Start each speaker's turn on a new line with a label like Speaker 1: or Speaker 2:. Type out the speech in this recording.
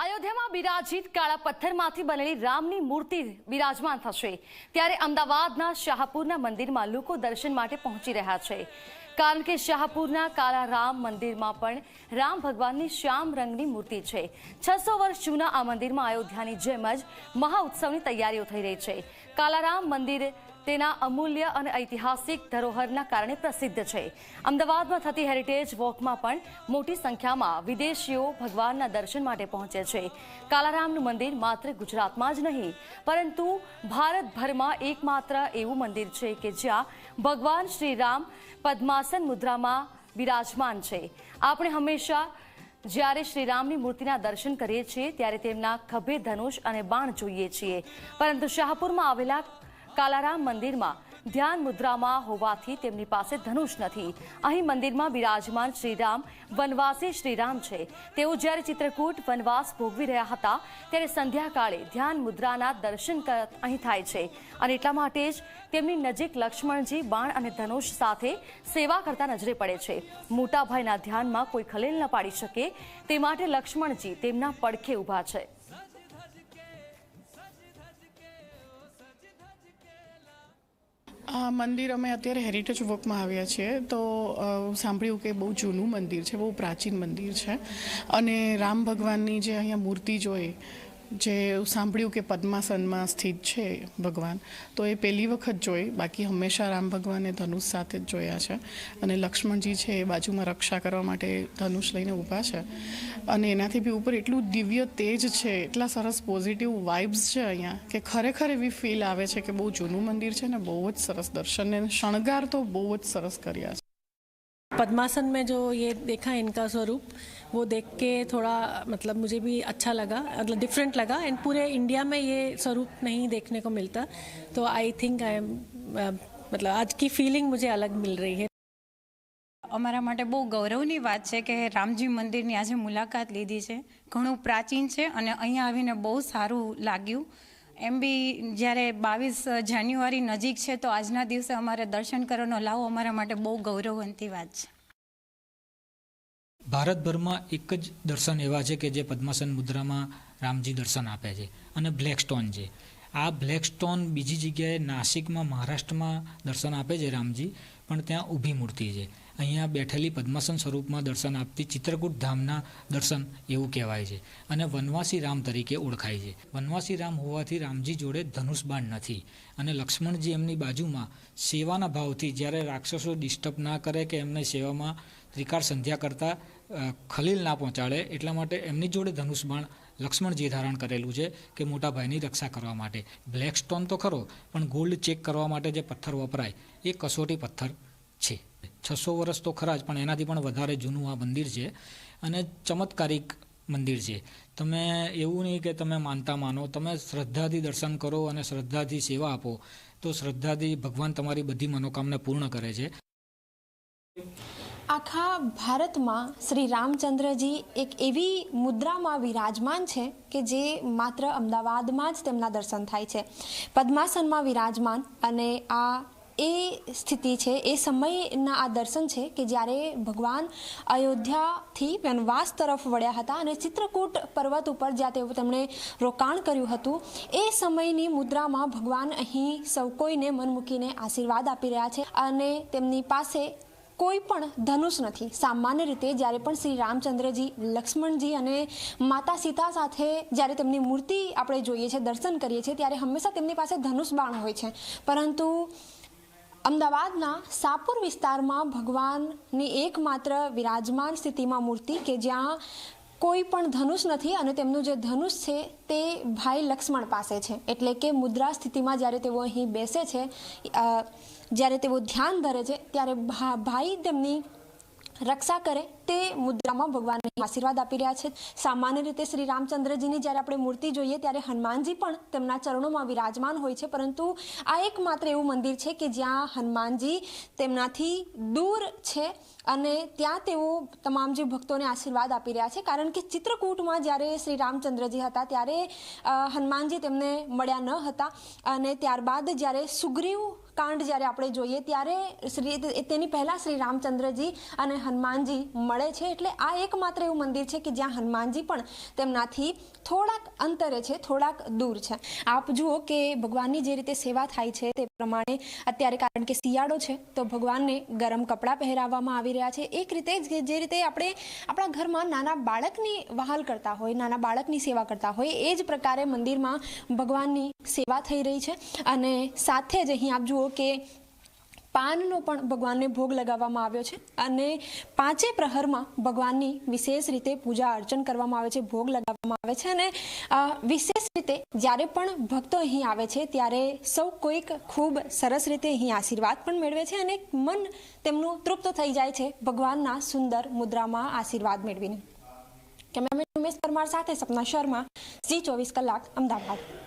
Speaker 1: અયોધ્યામાં બિરાજિત કાળા પથ્થરમાંથી બનેલી રામની મૂર્તિ બિરાજમાન થશે. ત્યારે અમદાવાદના શાહપુરના મંદિરમાં લોકો દર્શન માટે પહોંચી રહ્યા છે. કારણ કે શાહપુરના કાળા રામ મંદિરમાં પણ રામ ભગવાનની શ્યામ રંગની મૂર્તિ છે. છસો વર્ષ જૂના આ મંદિરમાં અયોધ્યાની જેમ જ મહાઉત્સવની તૈયારીઓ થઈ રહી છે. કાલારામ મંદિર તેના અમૂલ્ય અને ઐતિહાસિક ધરોહરના કારણે પ્રસિદ્ધ છે. અમદાવાદમાં થતી હેરિટેજ વોકમાં પણ મોટી સંખ્યામાં વિદેશીઓ ભગવાનના દર્શન માટે પહોંચે છે. કાલારામનું મંદિર માત્ર ગુજરાતમાં જ નહીં, પરંતુ ભારતભરમાં એકમાત્ર એવું મંદિર છે કે જ્યાં ભગવાન શ્રી રામ પદ્માસન મુદ્રામાં બિરાજમાન છે. આપણે હંમેશા જ્યારે શ્રીરામની મૂર્તિના દર્શન કરીએ છીએ, ત્યારે તેમના ખભે ધનુષ અને બાણ જોઈએ છીએ. પરંતુ શાહપુરમાં આવેલા કાલારામ મંદિરમાં ધ્યાન મુદ્રામાં હોવાથી તેમની પાસે ધનુષ નથી. અહીં મંદિરમાં બિરાજમાન શ્રીરામ વનવાસી શ્રીરામ છે. તેઓ જ્યારે ચિત્રકૂટ વનવાસ ભોગવી રહ્યા હતા, ત્યારે સંધ્યાકાળે ધ્યાન મુદ્રાના દર્શન અહીં થાય છે. અને એટલા માટે જ તેમની નજીક લક્ષ્મણજી, બાણ અને ધનુષ સાથે સેવા કરતા નજરે પડે છે. મોટાભાઈના ધ્યાનમાં કોઈ ખલેલ ન પાડી શકે. તે માટે લક્ષ્મણજી તેમના પડખે ઊભા છે.
Speaker 2: આ મંદિર અમે અત્યારે હેરિટેજ વોકમાં આવ્યા છીએ. તો સાંભળ્યું કે બહુ જૂનું મંદિર છે, બહુ પ્રાચીન મંદિર છે. અને રામ ભગવાનની જે અહીંયા મૂર્તિ જોઈ જે સાંભળ્યું કે પદ્માસનમાં સ્થિત છે ભગવાન, તો એ પહેલી વખત જોઈ. બાકી હંમેશા રામ ભગવાને ધનુષ સાથે જ જોયા છે અને લક્ષ્મણજી છે એ બાજુમાં રક્ષા કરવા માટે ધનુષ લઈને ઊભા છે. અને એનાથી બી ઉપર એટલું દિવ્ય તેજ છે, એટલા સરસ પોઝિટિવ વાઇબ્સ છે અહીંયા કે ખરેખર એવી ફીલ આવે છે કે બહુ જૂનું મંદિર છે ને બહુ જ સરસ. દર્શનને શણગાર તો બહુ જ સરસ કર્યા છે.
Speaker 3: पद्मासन में जो ये देखा इनका स्वरूप वो देख के थोड़ा मतलब मुझे भी अच्छा लगा मतलब डिफरेंट लगा एंड पूरे इंडिया में ये स्वरूप नहीं देखने को मिलता तो आई थिंक आई एम मतलब आज की फीलिंग मुझे अलग मिल रही है
Speaker 4: અમારા માટે બહુ ગૌરવની વાત છે કે રામજી મંદિરની આજે મુલાકાત લીધી છે ઘણું પ્રાચીન છે અને અહીંયા આવીને બહુ સારું લાગ્યું એમ બી જ્યારે બાવીસ જાન્યુઆરી નજીક છે, તો આજના દિવસે અમારે દર્શન કરવાનો લાવો અમારા માટે બહુ ગૌરવવંતી વાત છે.
Speaker 5: ભારતભરમાં એક જ દર્શન એવા છે કે જે પદ્માસન મુદ્રામાં રામજી દર્શન આપે છે અને બ્લેક સ્ટોન છે. આ બ્લેક સ્ટોન બીજી જગ્યાએ નાસિકમાં, મહારાષ્ટ્રમાં દર્શન આપે છે રામજી, પણ ત્યાં ઊભી મૂર્તિ છે. અહીંયા બેઠેલી પદ્માસન સ્વરૂપમાં દર્શન આપતી ચિત્રકૂટ ધામના દર્શન એવું કહેવાય છે અને વનવાસી રામ તરીકે ઓળખાય છે. વનવાસી રામ હોવાથી રામજી જોડે ધનુષબાણ નથી અને લક્ષ્મણજી એમની બાજુમાં સેવાના ભાવથી જ્યારે રાક્ષસો ડિસ્ટર્બ ના કરે કે એમને સેવામાં ત્રિકાળ સંધ્યા કરતાં ખલીલ ના પહોંચાડે, એટલા માટે એમની જોડે ધનુષ બાણ લક્ષ્મણજીએ ધારણ કરેલું છે કે મોટા ભાઈની રક્ષા કરવા માટે. બ્લેક સ્ટોન તો ખરો, પણ ગોલ્ડ ચેક કરવા માટે જે પથ્થર વપરાય, એ કસોટી પથ્થર છે. છસો વર્ષ તો ખરા જ, પણ એનાથી પણ વધારે જૂનું આ મંદિર છે અને ચમત્કારિક મંદિર છે. તમે એવું નહીં કે તમે માનતા માનો, તમે શ્રદ્ધાથી દર્શન કરો અને શ્રદ્ધાથી સેવા આપો, તો શ્રદ્ધાથી ભગવાન તમારી બધી મનોકામના પૂર્ણ કરે છે.
Speaker 6: આખા ભારતમાં શ્રી રામચંદ્રજી એક એવી મુદ્રામાં વિરાજમાન છે કે જે માત્ર અમદાવાદમાં જ તેમના દર્શન થાય છે. પદ્માસનમાં વિરાજમાન અને આ એ સ્થિતિ છે, એ સમયના આ દર્શન છે કે જ્યારે ભગવાન અયોધ્યાથી વનવાસ તરફ વળ્યા હતા અને ચિત્રકૂટ પર્વત ઉપર જ્યાં તેઓ તેમણે રોકાણ કર્યું હતું, એ સમયની મુદ્રામાં ભગવાન અહીં સૌ કોઈને મન મૂકીને આશીર્વાદ આપી રહ્યા છે અને તેમની પાસે કોઈ પણ ધનુષ નથી. સામાન્ય રીતે જ્યારે પણ શ્રી રામચંદ્રજી, લક્ષ્મણજી અને માતા સીતા સાથે જ્યારે તેમની મૂર્તિ આપણે જોઈએ છીએ દર્શન કરીએ છીએ, ત્યારે હંમેશા તેમની પાસે ધનુષ બાણ હોય છે. પરંતુ અમદાવાદના સાપુર વિસ્તારમાં ભગવાનની એકમાત્ર વિરાજમાન સ્થિતિમાં મૂર્તિ કે જ્યાં કોઈ પણ ધનુષ નથી અને તેમનું જે ધનુષ છે તે ભાઈ લક્ષ્મણ પાસે છે. એટલે કે મુદ્રા સ્થિતિમાં જ્યારે તેઓ અહીં બેસે છે જ્યારે તેઓ ધ્યાન ધરે છે, ત્યારે ભાઈ તેમની રક્ષા કરે તે મુદ્રામાં ભગવાનને આશીર્વાદ આપી રહ્યા છે. સામાન્ય રીતે શ્રી રામચંદ્રજીની જ્યારે આપણે મૂર્તિ જોઈએ ત્યારે હનુમાનજી પણ તેમના ચરણોમાં વિરાજમાન હોય છે. પરંતુ આ એકમાત્ર એવું મંદિર છે કે જ્યાં હનુમાનજી તેમનાથી દૂર છે અને ત્યાં તેઓ તમામ જે ભક્તોને આશીર્વાદ આપી રહ્યા છે. કારણ કે ચિત્રકૂટમાં જ્યારે શ્રી રામચંદ્રજી હતા ત્યારે હનુમાનજી તેમને મળ્યા ન હતા અને ત્યારબાદ જ્યારે સુગ્રીવ કાંડ જ્યારે આપણે જોઈએ ત્યારે શ્રી તેની પહેલા શ્રી રામચંદ્રજી અને હનુમાનજી મળે છે. એટલે આ એકમાત્ર એવું મંદિર છે કે જ્યાં હનુમાનજી પણ તેમનાથી થોડાક અંતરે છે, થોડાક દૂર છે. આપ જુઓ કે ભગવાનની જે રીતે સેવા થાય છે તે પ્રમાણે અત્યારે કારણ કે શિયાળો છે, તો ભગવાનને ગરમ કપડાં પહેરાવવામાં આવી રહ્યા છે. એક રીતે જ રીતે આપણે આપણા ઘરમાં નાના બાળકની વહાલ કરતા હોય, નાના બાળકની સેવા કરતા હોય, એ જ પ્રકારે મંદિરમાં ભગવાનની સેવા થઈ રહી છે. અને સાથે જ અહીં આપ જુઓ કે પાનનો પણ ભગવાનને ભોગ લગાવવામાં આવ્યો છે અને પાંચે પ્રહરમાં ભગવાનની વિશેષ રીતે પૂજા અર્ચન કરવામાં આવે છે, ભોગ લગાવવામાં આવે છે અને વિશેષ રીતે જ્યારે પણ ભક્તો અહીં આવે છે ત્યારે સૌ કોઈક ખૂબ સરસ રીતે અહીં આશીર્વાદ પણ મેળવે છે અને મન તેમનું તૃપ્ત થઈ જાય છે ભગવાનના સુંદર મુદ્રામાં આશીર્વાદ મેળવીને. કેમેરામેન ઉમેશ પરમાર સાથે સપના શર્મા ઝી ચોવીસ કલાક, અમદાવાદ.